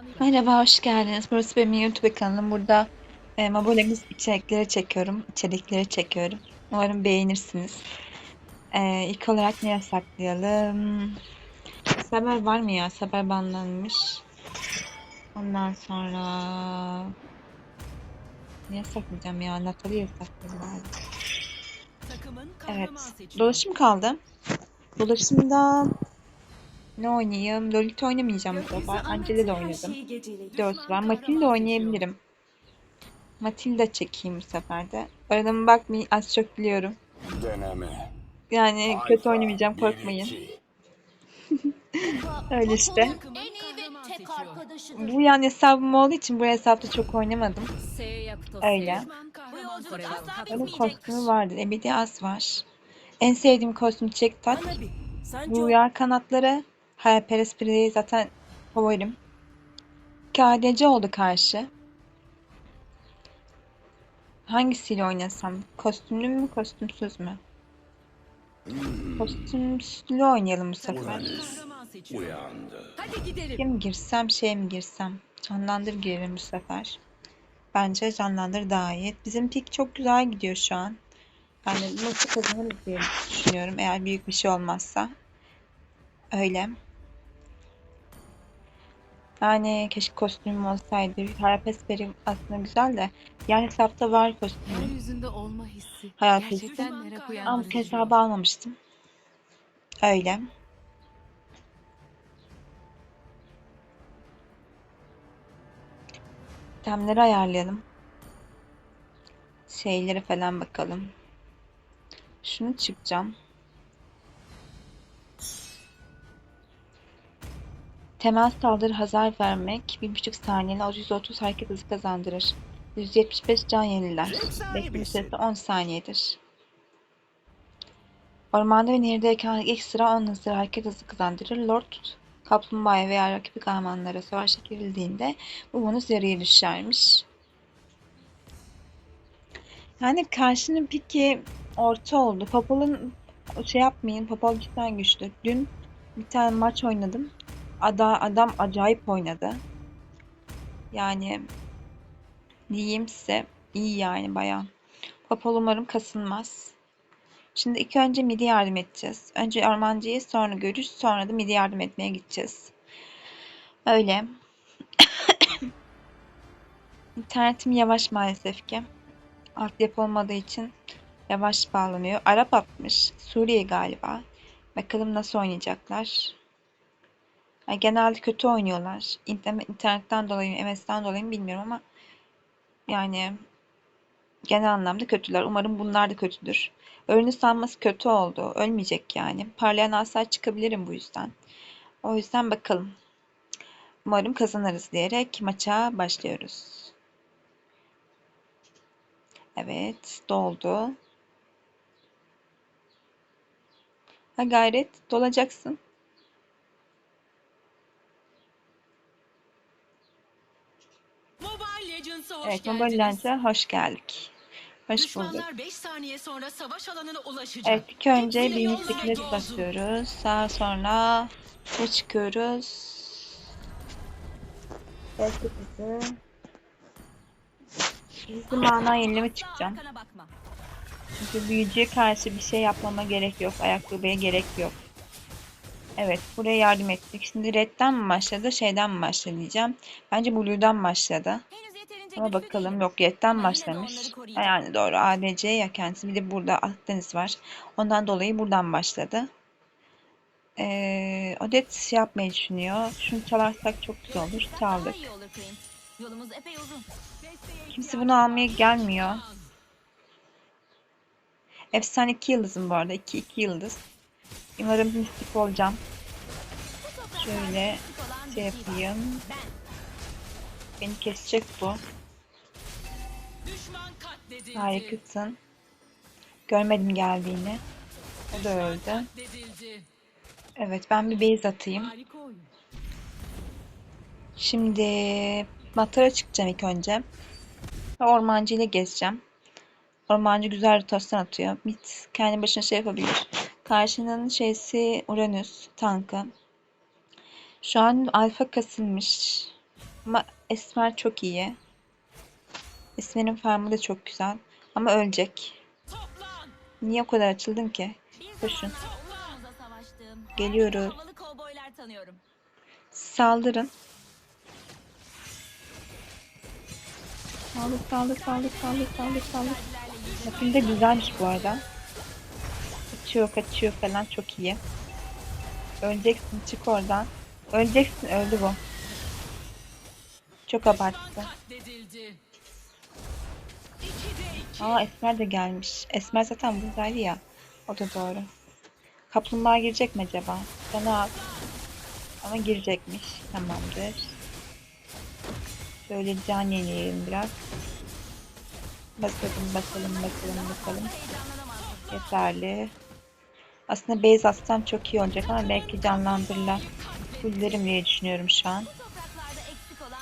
Merhaba, hoş geldiniz. Burası benim YouTube kanalım. Burada e, Mobile'miz içerikleri çekiyorum. içerikleri çekiyorum. Umarım beğenirsiniz. E, ilk olarak ne yasaklayalım? Saber var mı ya? Saber banlanmış. Ondan sonra... Ne yasaklayacağım ya? Natal'i yasaklayayım bari. Evet. Dolaşım kaldı. Dolaşımda ne oynayayım? Lolita oynamayacağım bu sefer. Angela'da oynadım. Dört var. Matilda oynayabilirim. Matilda çekeyim bu sefer de. Aradan bakmayın az çok biliyorum. Deneme. Yani kötü oynamayacağım korkmayın. Öyle işte. Bu yan hesabım olduğu için bu hesapta çok oynamadım. Öyle. Bitmeyecek. kostümü vardı. Ebedi az var. En sevdiğim kostüm çek Bu uyar kanatları. Hayalperest Pride'yi zaten favorim. KDC oldu karşı. Hangisiyle oynasam? Kostümlü mü kostümsüz mü? Kostümlü oynayalım bu sefer. Hadi gidelim. Kim girsem şey mi girsem? Canlandır girelim bu sefer. Bence canlandır daha iyi. Bizim pik çok güzel gidiyor şu an. Yani maçı kazanırız diye düşünüyorum eğer büyük bir şey olmazsa. Öyle. Yani keşke kostümüm olsaydı. Harapesperi aslında güzel de. Yani hesapta var kostümüm. Yeryüzünde olma hissi merak Ama hesabı almamıştım. Öyle. Temleri ayarlayalım. Şeyleri falan bakalım. Şunu çıkacağım. Temel saldırı hasar vermek 1.5 saniyede 130 hareket hızı kazandırır. 175 can yeniler. Bekleme süresi 10 saniyedir. Ormanda ve nehirdeyken ekstra 10 hızlı hareket hızı kazandırır. Lord kaplumbağaya veya rakibi kahramanlara savaşa girildiğinde bu bonus yarıya düşermiş. Yani karşının piki orta oldu. Popol'un şey yapmayın. Popol cidden güçlü. Dün bir tane maç oynadım. Ada, adam acayip oynadı. Yani diyeyim size iyi yani bayağı. Popol umarım kasılmaz. Şimdi ilk önce midi yardım edeceğiz. Önce ormancıyı sonra görüş sonra da midi yardım etmeye gideceğiz. Öyle. İnternetim yavaş maalesef ki. Altyapı olmadığı için yavaş bağlanıyor. Arap atmış. Suriye galiba. Bakalım nasıl oynayacaklar. Ya genelde kötü oynuyorlar. İnternet, internetten dolayı, MS'den dolayı mı bilmiyorum ama yani genel anlamda kötüler. Umarım bunlar da kötüdür. Ölünü sanması kötü oldu. Ölmeyecek yani. Parlayan asar çıkabilirim bu yüzden. O yüzden bakalım. Umarım kazanırız diyerek maça başlıyoruz. Evet, doldu. Ha gayret, dolacaksın. Hoş Evet, geldiniz. Legends'a hoş geldik. Hoş bulduk. Düşmanlar 5 saniye sonra savaş alanına ulaşacak. Evet, ilk önce Hepsine bir yolcu. basıyoruz. Daha sonra bu çıkıyoruz. Belki bizi Hızlı mana yenileme çıkacağım. Çünkü büyücüye karşı bir şey yapmama gerek yok. Ayakkabıya gerek yok. Evet, buraya yardım ettik. Şimdi redden mi başladı, şeyden mi başladı diyeceğim. Bence blue'dan başladı. Ama bakalım yok de başlamış. Yani doğru ADC ya kendisi. Bir de burada Akdeniz var. Ondan dolayı buradan başladı. Ee, Odet şey yapmayı düşünüyor. Şunu çalarsak çok güzel olur. Çaldık. Kimse bunu almaya gelmiyor. Efsane 2 yıldızım bu arada. 2 2 yıldız. Umarım mistik olacağım. Şöyle şey yapayım. Ben. Beni kesecek bu. Düşman katledildi. Harikasın. Görmedim geldiğini. O da öldü. Evet ben bir base atayım. Şimdi Matara çıkacağım ilk önce. Ve Ormancı ile gezeceğim. Ormancı güzel rotasyon atıyor. Mit kendi başına şey yapabilir. Karşının şeysi Uranüs tankı. Şu an alfa kasılmış. Ama Esmer çok iyi. Esmer'in farmı da çok güzel. Ama ölecek. Niye o kadar açıldın ki? Koşun. Geliyoruz. Saldırın. Saldır, saldır, saldır, saldır, saldır, saldır. Bakın da güzelmiş bu arada. Kaçıyor, kaçıyor falan çok iyi. Öleceksin, çık oradan. Öleceksin, öldü bu. Çok abarttı. Aa Esmer de gelmiş. Esmer zaten buradaydı ya. O da doğru. Kaplumbağa girecek mi acaba? Sana at. Ama girecekmiş. Tamamdır. Şöyle can yenileyelim biraz. Basalım, basalım, basalım, basalım. Yeterli. Aslında base atsam çok iyi olacak ama belki canlandırırlar. Fullerim diye düşünüyorum şu an.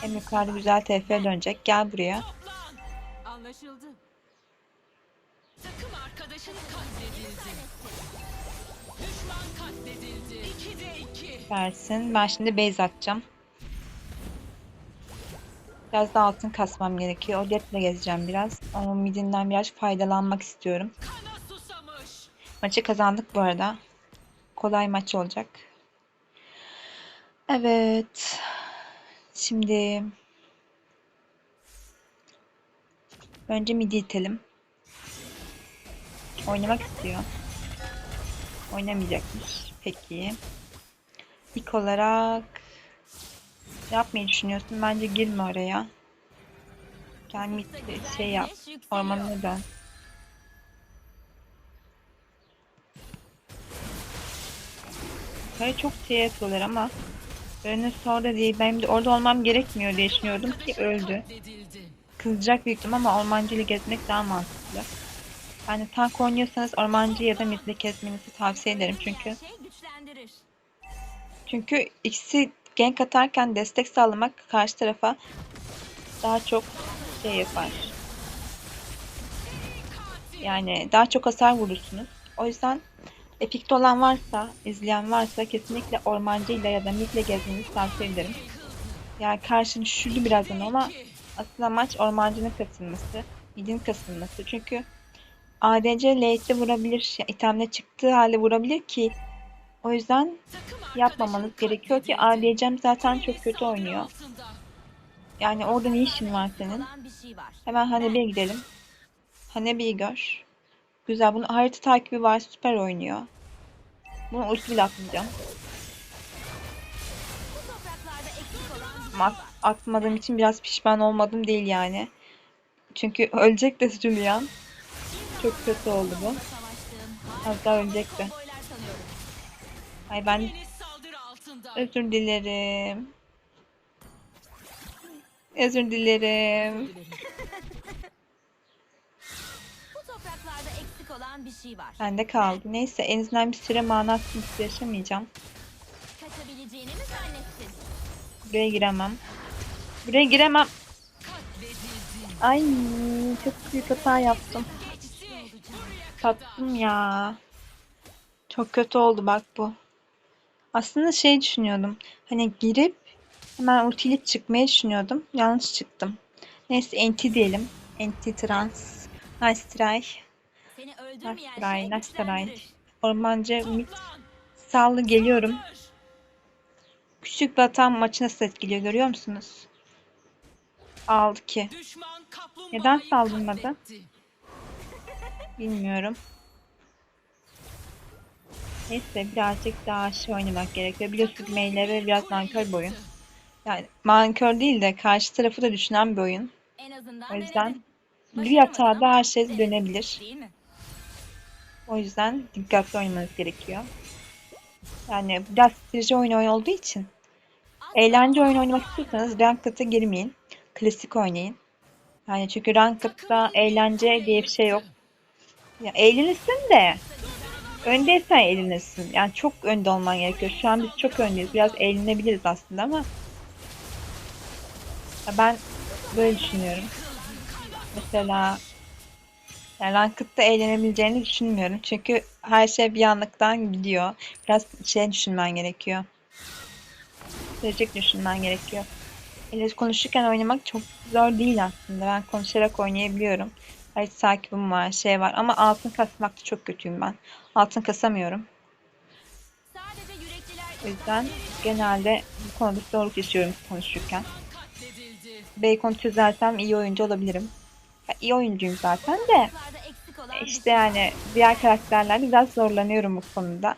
Hem yukarıda güzel TF dönecek. Gel buraya. Anlaşıldı. Takım arkadaşın katledildi. Düşman katledildi. İkide iki. versin. Ben şimdi base atacağım. Biraz da altın kasmam gerekiyor. Odet'le gezeceğim biraz. Ama midinden biraz faydalanmak istiyorum. Kana susamış. Maçı kazandık bu arada. Kolay maç olacak. Evet. Şimdi önce midi itelim. Oynamak istiyor. Oynamayacakmış. Peki. İlk olarak yapmayı düşünüyorsun? Bence girme oraya. Mid şey yap. Ormanına dön. Yukarı çok şey yapıyorlar ama önüne sonra değil. Benim de orada olmam gerekmiyor diye düşünüyordum ki öldü. Kızacak büyük ama ormancıyla gezmek daha mantıklı. Yani tank oynuyorsanız ormancı ya da midle kesmenizi tavsiye ederim çünkü şey çünkü ikisi gank atarken destek sağlamak karşı tarafa daha çok şey yapar. Yani daha çok hasar vurursunuz. O yüzden epikte olan varsa, izleyen varsa kesinlikle ormancıyla ya da midle gezmenizi tavsiye ederim. Yani karşını düşürdü birazdan ama asıl amaç ormancının kasılması, midin kasılması. Çünkü ADC late'de vurabilir, itemle çıktığı halde vurabilir ki o yüzden yapmamanız gerekiyor ki. ADC'm zaten çok kötü oynuyor. Yani orada ne işin var senin? Hemen Hanebe'ye gidelim. Hanebe'yi gör. Güzel. Bunun harita takibi var. Süper oynuyor. Bunu ulti bile atmayacağım. Bu atmadığım için biraz pişman olmadım değil yani. Çünkü ölecek de Julian. Çok kötü oldu bu. ölecekti. kovboylar tanıyorum. Ay ben özür dilerim. Özür dilerim. Olan bir şey var. Bende kaldı. Neyse en azından bir süre mana sıkıntısı yaşamayacağım. Kaçabileceğini mi zannettin? Buraya giremem. Buraya giremem. Ay çok büyük hata yaptım. Tattım ya. Çok kötü oldu bak bu. Aslında şey düşünüyordum. Hani girip hemen ultiyle çıkmayı düşünüyordum. Yanlış çıktım. Neyse NT diyelim. NT trans. Nice try. Seni Nice try. şey Nice try. Ormancı mid sallı geliyorum. Küçük bir hata maçı nasıl etkiliyor görüyor musunuz? Aldı ki. Neden saldırmadı? Bilmiyorum. Neyse birazcık daha şey oynamak gerekiyor. Biliyorsunuz MLB biraz nankör bir oyun. Yani nankör değil de karşı tarafı da düşünen bir oyun. O yüzden bir ama her şey dönebilir. O yüzden dikkatli oynamanız gerekiyor. Yani biraz strateji oyunu olduğu için eğlence oyunu oynamak istiyorsanız Ranked'a girmeyin. Klasik oynayın. Yani çünkü Ranked'da eğlence diye bir şey yok. Ya eğlenirsin de öndeysen eğlenirsin. Yani çok önde olman gerekiyor. Şu an biz çok öndeyiz. Biraz eğlenebiliriz aslında ama ya ben böyle düşünüyorum. Mesela yani Ranked'da eğlenebileceğini düşünmüyorum. Çünkü her şey bir anlıktan gidiyor. Biraz şey düşünmen gerekiyor. Sürecek düşünmen gerekiyor. İle konuşurken oynamak çok zor değil aslında. Ben konuşarak oynayabiliyorum. Harita takibim var, şey var ama altın kasmakta çok kötüyüm ben. Altın kasamıyorum. O yüzden genelde bu konuda zorluk yaşıyorum konuşurken. Bacon çözersem iyi oyuncu olabilirim. Ya, iyi oyuncuyum zaten de. bir İşte yani diğer karakterlerle biraz zorlanıyorum bu konuda.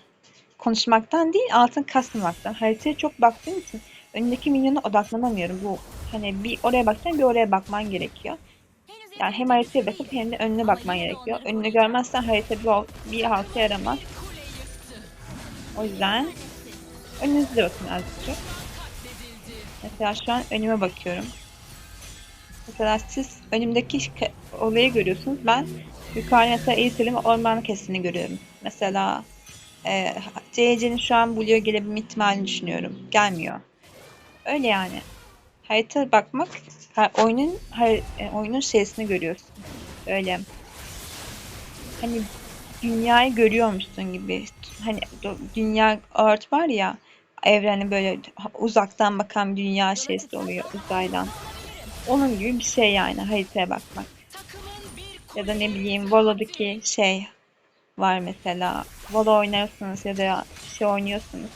Konuşmaktan değil, altın kasmamaktan. Haritaya çok baktığım için önündeki minyona odaklanamıyorum. Bu hani bir oraya baksan bir oraya bakman gerekiyor. Yani hem haritaya bakıp hem de önüne bakman gerekiyor. Önünü görmezsen harita bir, bir halta yaramaz. O yüzden önünüze bakın azıcık. Mesela şu an önüme bakıyorum. Mesela siz önümdeki olayı görüyorsunuz. Ben yukarı mesela ve orman kesini görüyorum. Mesela e, CC'nin şu an Blue'ya gelebilme ihtimalini düşünüyorum. Gelmiyor. Öyle yani. Harita bakmak ha- oyunun har- e, oyunun şeysini görüyorsun. Öyle. Hani dünyayı görüyormuşsun gibi. Hani dünya Earth var ya evreni böyle uzaktan bakan dünya şeysi oluyor uzaydan. Onun gibi bir şey yani haritaya bakmak. Ya da ne bileyim Volo'daki şey var mesela. Volo oynuyorsunuz ya da şey oynuyorsunuz.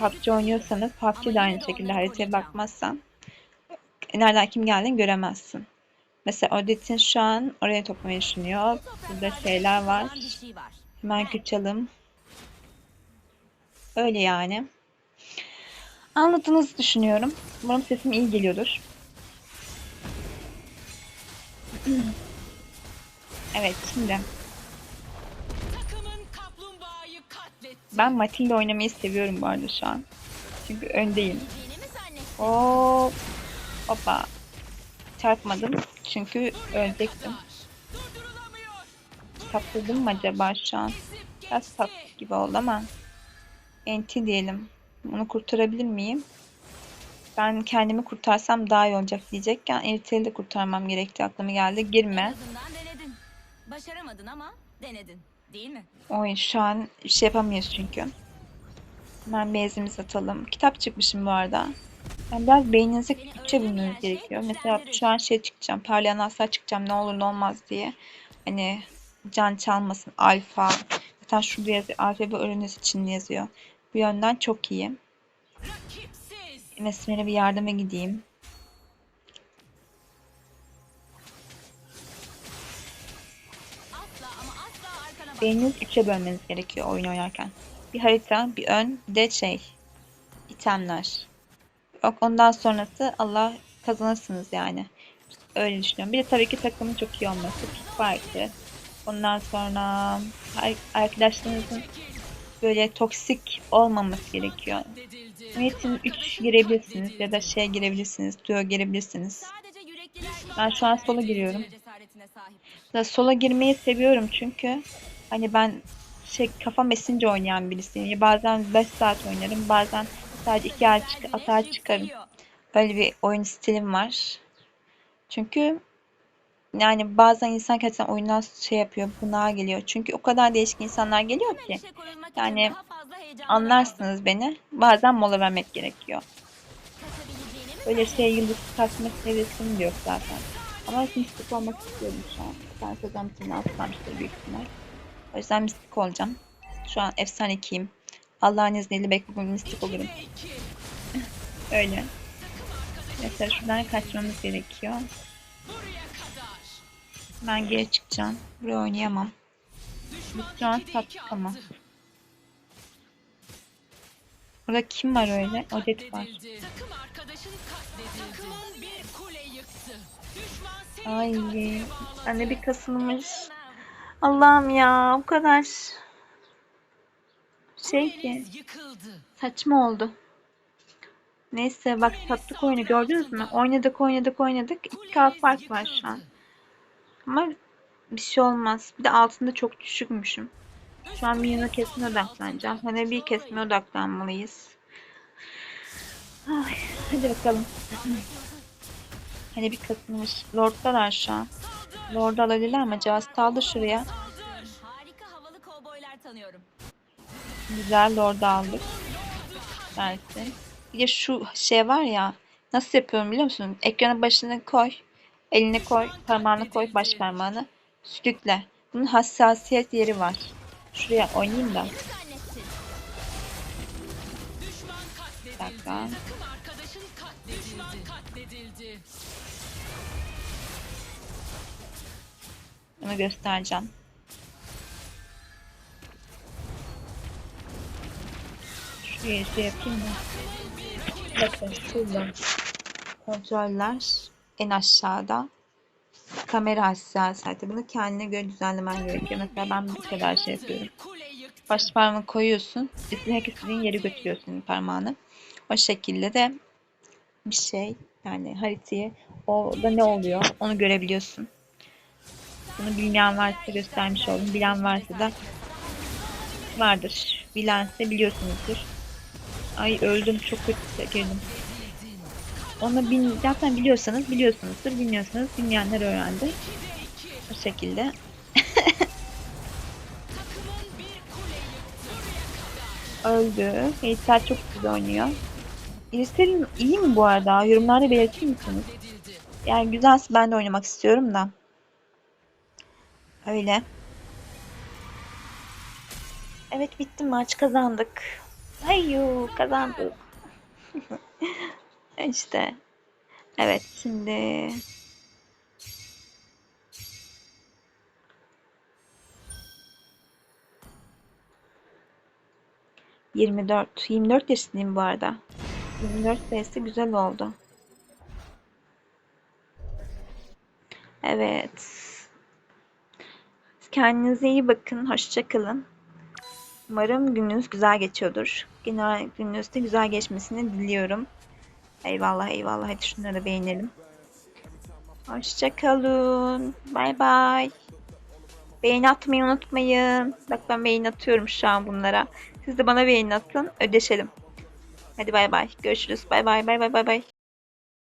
PUBG oynuyorsanız PUBG de aynı de şekilde haritaya bakmazsan nereden kim geldiğini göremezsin. Mesela Odette'in şu an oraya toplayı düşünüyor. Bu Burada şeyler şey var. Hemen kaçalım. Öyle yani. Anladığınızı düşünüyorum. Umarım sesim iyi geliyordur. Evet şimdi ben Matilda oynamayı seviyorum bu arada şu an. Çünkü öndeyim. Hop. Hoppa. Çarpmadım çünkü ölecektim. Kaptırdım mı acaba şu an? Biraz tatlı gibi oldu ama. Enti diyelim. Onu kurtarabilir miyim? Ben kendimi kurtarsam daha iyi olacak diyecekken Eritre'yi de kurtarmam gerekti aklıma geldi. Girme. Başaramadın ama denedin. Değil mi? Oyun şu an bir şey yapamıyoruz çünkü. Hemen bezimizi atalım. Kitap çıkmışım bu arada. Yani biraz beyninizi Türkçe bilmeniz gerekiyor. Mesela şu an şey çıkacağım. Parlayan asla çıkacağım. Ne olur ne olmaz diye. Hani can çalmasın. Alfa. Zaten şurada yazıyor. Alfa bir öğreniniz için yazıyor. Bu yönden çok iyi. Mesmer'e bir yardıma gideyim. Beyniniz üçe bölmeniz gerekiyor oyun oynarken. Bir harita, bir ön, bir de şey. itemler. Yok ondan sonrası Allah kazanırsınız yani. Öyle düşünüyorum. Bir de tabii ki takımın çok iyi olması. Farkı. Ondan sonra ar- arkadaşlarınızın böyle toksik olmaması gerekiyor. Metin 3 girebilirsiniz ya da şey girebilirsiniz, duo girebilirsiniz. Ben şu an sola giriyorum. sola girmeyi seviyorum çünkü hani ben şey kafam esince oynayan birisiyim. Ya bazen 5 saat oynarım, bazen sadece 2 ay çık atar çıkarım. Böyle bir oyun stilim var. Çünkü yani bazen insan gerçekten oyundan şey yapıyor, bunağa geliyor. Çünkü o kadar değişik insanlar geliyor ki. Yani Anlarsınız beni. Bazen mola vermek gerekiyor. lazım. Kaçabileceğini mi Öyle zannettin? şey yıldız kasma seviyesinde de yok zaten. Ama mistik olmak istiyorum şu an. Ben sezon bitimini atlamıştır büyük ihtimal. O yüzden mistik olacağım. Şu an efsane 2'yim. Allah'ın izniyle belki bugün mistik olurum. Öyle. Mesela şuradan kaçmamız gerekiyor. Ben geri çıkacağım. Buraya oynayamam. Biz şu an sattık ama. Burada kim var öyle? Odet var. Ay. de bir kasılmış. Allah'ım ya o kadar şey ki saçma oldu. Neyse bak sattık oyunu gördünüz mü? Oynadık oynadık oynadık. 2 Kuleniz fark var şu an. Ama bir şey olmaz. Bir de altında çok düşükmüşüm. Şu an minyonu kesmeye odaklanacağım. Hani bir kesmeye odaklanmalıyız. Ay, hadi bakalım. Hani bir kasılmış. Lord'dalar şu an. Lord'u alabilirler mi acaba? Saldı şuraya. Harika havalı kovboylar tanıyorum. Güzel Lord'u aldık. Dersin. Bir de şu şey var ya. Nasıl yapıyorum biliyor musun? Ekranın başına koy. Elini koy. Parmağını koy. Baş parmağını. Sürükle. Bunun hassasiyet yeri var. Şuraya oynayayım da. Katledildi. dakika. Onu göstereceğim. Şuraya şey yapayım da. Bakın şurada. Kontroller en aşağıda. Kamera hassasiyeti. Bunu kendine göre düzenlemen gerekiyor. Mesela ben bu kadar şey yapıyorum. Baş parmağını koyuyorsun. İstediğin istediğin yere götürüyorsun parmağını. O şekilde de bir şey yani haritayı orada ne oluyor onu görebiliyorsun. Bunu bilmeyen varsa göstermiş oldum. Bilen varsa da vardır. Bilense biliyorsunuzdur. Ay öldüm çok kötü girdim. Onu bil, zaten biliyorsanız biliyorsunuzdur. Bilmiyorsanız bilmeyenler öğrendi. O şekilde. Öldü. Veysel çok güzel oynuyor. İristel'in iyi mi bu arada? Yorumlarda belirtir misiniz? Yani güzelse ben de oynamak istiyorum da. Öyle. Evet bitti maç kazandık. Hayyo kazandık. işte. Evet şimdi. Yirmi dört. Yirmi dört yaşındayım bu arada. 24 sayısı güzel oldu. Evet. Kendinize iyi bakın. Hoşça kalın. Umarım gününüz güzel geçiyordur. Genel gününüz de güzel geçmesini diliyorum. Eyvallah eyvallah. Hadi şunları da beğenelim. Hoşça kalın. Bay bay. Beğeni atmayı unutmayın. Bak ben beğeni atıyorum şu an bunlara. Siz de bana beğeni atın. Ödeşelim. Hadi bay bay. Görüşürüz. Bay bay bay bay bay bay.